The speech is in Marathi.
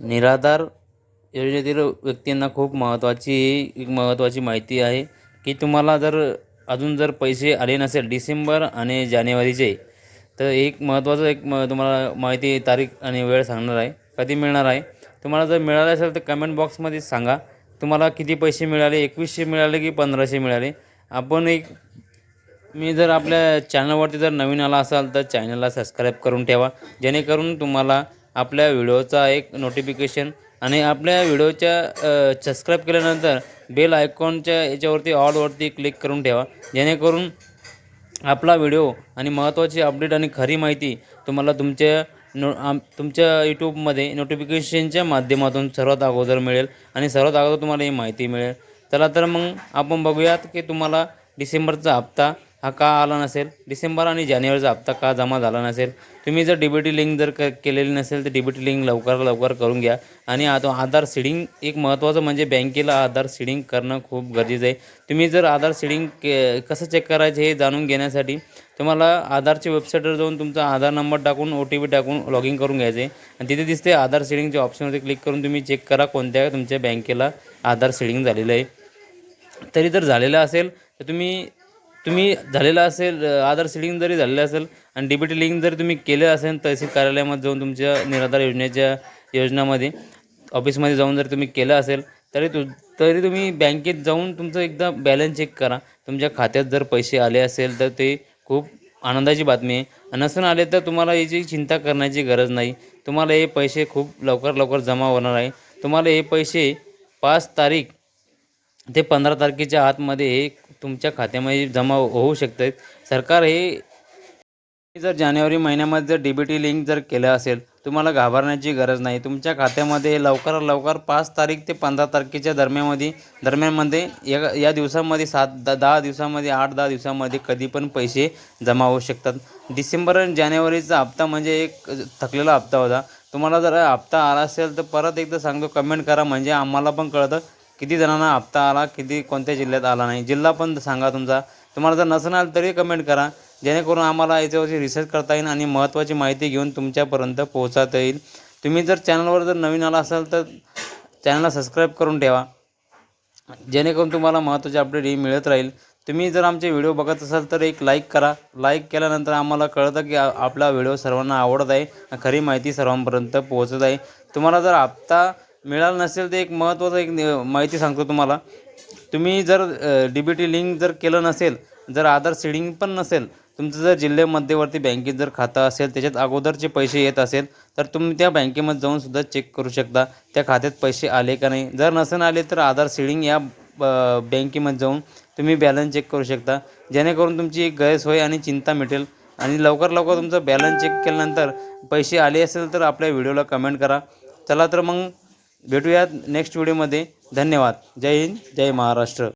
निराधार योजनेतील व्यक्तींना खूप महत्त्वाची एक महत्त्वाची माहिती आहे की तुम्हाला जर अजून जर पैसे आले नसेल डिसेंबर आणि जानेवारीचे तर एक महत्त्वाचं एक म तुम्हाला माहिती तारीख आणि वेळ सांगणार आहे कधी मिळणार आहे. तुम्हाला जर मिळालं असेल तर कमेंट बॉक्समध्ये सांगा. तुम्हाला किती पैसे मिळाले? एकवीसशे मिळाले की पंधराशे मिळाले? आपण एक मी जर आपल्या चॅनलवरती जर नवीन आला असाल तर चॅनलला सबस्क्राईब करून ठेवा. जेणेकरून तुम्हाला आपल्या व्हिडिओचा एक नोटिफिकेशन आणि आपल्या व्हिडिओच्या सबस्क्राईब केल्यानंतर बेल आयकॉनच्या याच्यावरती ऑलवरती क्लिक करून ठेवा. जेणेकरून आपला व्हिडिओ आणि महत्त्वाची अपडेट आणि खरी माहिती तुम्हाला तुमच्या नो आम तुमच्या यूट्यूबमध्ये नोटिफिकेशनच्या माध्यमातून सर्वात अगोदर मिळेल आणि सर्वात अगोदर तुम्हाला ही माहिती मिळेल. चला तर मग आपण बघूयात की तुम्हाला डिसेंबरचा हप्ता हा का आला नसेल? डिसेंबर आणि जानेवारीचा हप्ता का जमा झाला नसेल? तुम्ही जर डी लिंक जर क केलेली नसेल तर डी लिंक लवकर लवकर करून घ्या. आणि आता आधार सीडिंग एक महत्त्वाचं म्हणजे बँकेला आधार सीडिंग करणं खूप गरजेचं आहे. तुम्ही जर आधार सीडिंग के कसं चेक करायचं हे जाणून घेण्यासाठी तुम्हाला आधारच्या वेबसाईटवर जाऊन तुमचा आधार नंबर टाकून ओ टी पी टाकून लॉग इन करून घ्यायचे आणि तिथे दिसते आधार सीडिंगच्या ऑप्शनवरती क्लिक करून तुम्ही चेक करा कोणत्या तुमच्या बँकेला आधार सीडिंग झालेलं आहे. तरी जर झालेलं असेल तर तुम्ही तुम्ही झालेलं असेल आधार सीडिंग जरी झालेलं असेल आणि डी बी टी लिंक जरी तुम्ही केलं असेल तहसील कार्यालयामध्ये जाऊन तुमच्या निराधार योजनेच्या योजनामध्ये ऑफिसमध्ये जाऊन जर तुम्ही केलं असेल तरी तु तरी तुम्ही बँकेत जाऊन तुमचं एकदा बॅलन्स चेक करा. तुमच्या खात्यात जर पैसे आले असेल तर ते खूप आनंदाची बातमी आहे. नसून आले तर तुम्हाला याची चिंता करण्याची गरज नाही. तुम्हाला हे पैसे खूप लवकर लवकर जमा होणार आहे. तुम्हाला हे पैसे पाच तारीख ते पंधरा तारखेच्या आतमध्ये हे तुमच्या खात्यामध्ये जमा होऊ शकतात. सरकार हे जर जानेवारी महिन्यामध्ये जर डी बी टी लिंक जर केलं असेल तुम्हाला घाबरण्याची गरज नाही. तुमच्या खात्यामध्ये लवकरात लवकर पाच तारीख ते पंधरा तारखेच्या दरम्यामध्ये दरम्यानमध्ये या या दिवसामध्ये सात द दहा दिवसामध्ये आठ दहा दिवसामध्ये कधी पण पैसे जमा होऊ शकतात. डिसेंबर आणि जानेवारीचा हप्ता म्हणजे एक थकलेला हप्ता होता. तुम्हाला जर हप्ता आला असेल तर परत एकदा सांगतो कमेंट करा. म्हणजे आम्हाला पण कळतं. किती जणांना हप्ता आला किती कोणत्या जिल्ह्यात आला नाही. जिल्हा पण सांगा तुमचा. तुम्हाला जर नसेल आलं तरी कमेंट करा. जेणेकरून आम्हाला याच्यावरती रिसर्च करता येईल आणि महत्त्वाची माहिती घेऊन तुमच्यापर्यंत पोहोचता येईल. तुम्ही जर चॅनलवर जर नवीन आला असाल तर चॅनलला सबस्क्राईब करून ठेवा. जेणेकरून तुम्हाला महत्त्वाचे अपडेट ही मिळत राहील. तुम्ही जर आमचे व्हिडिओ बघत असाल तर एक लाईक करा. लाईक केल्यानंतर आम्हाला कळतं की आपला व्हिडिओ सर्वांना आवडत आहे. खरी माहिती सर्वांपर्यंत पोहोचत आहे. तुम्हाला जर हप्ता मिळालं नसेल तर एक महत्त्वाचं एक माहिती सांगतो तुम्हाला. तुम्ही जर डी बी टी लिंक जर केलं नसेल जर आधार सीडिंग पण नसेल तुमचं जर जिल्हे मध्यवर्ती बँकेत जर खातं असेल त्याच्यात अगोदरचे पैसे येत असेल तर तुम्ही त्या बँकेमध्ये जाऊन सुद्धा चेक करू शकता त्या खात्यात पैसे आले का नाही. जर नसेल आले तर आधार सीडिंग या बँकेमध्ये जाऊन तुम्ही बॅलन्स चेक करू शकता. जेणेकरून तुमची एक गैरसोय आणि चिंता मिटेल. आणि लवकर लवकर तुमचं बॅलन्स चेक केल्यानंतर पैसे आले असेल तर आपल्या व्हिडिओला कमेंट करा. चला तर मग भेटूयात नेक्स्ट व्हिडिओमध्ये धन्यवाद. जय हिंद जय महाराष्ट्र.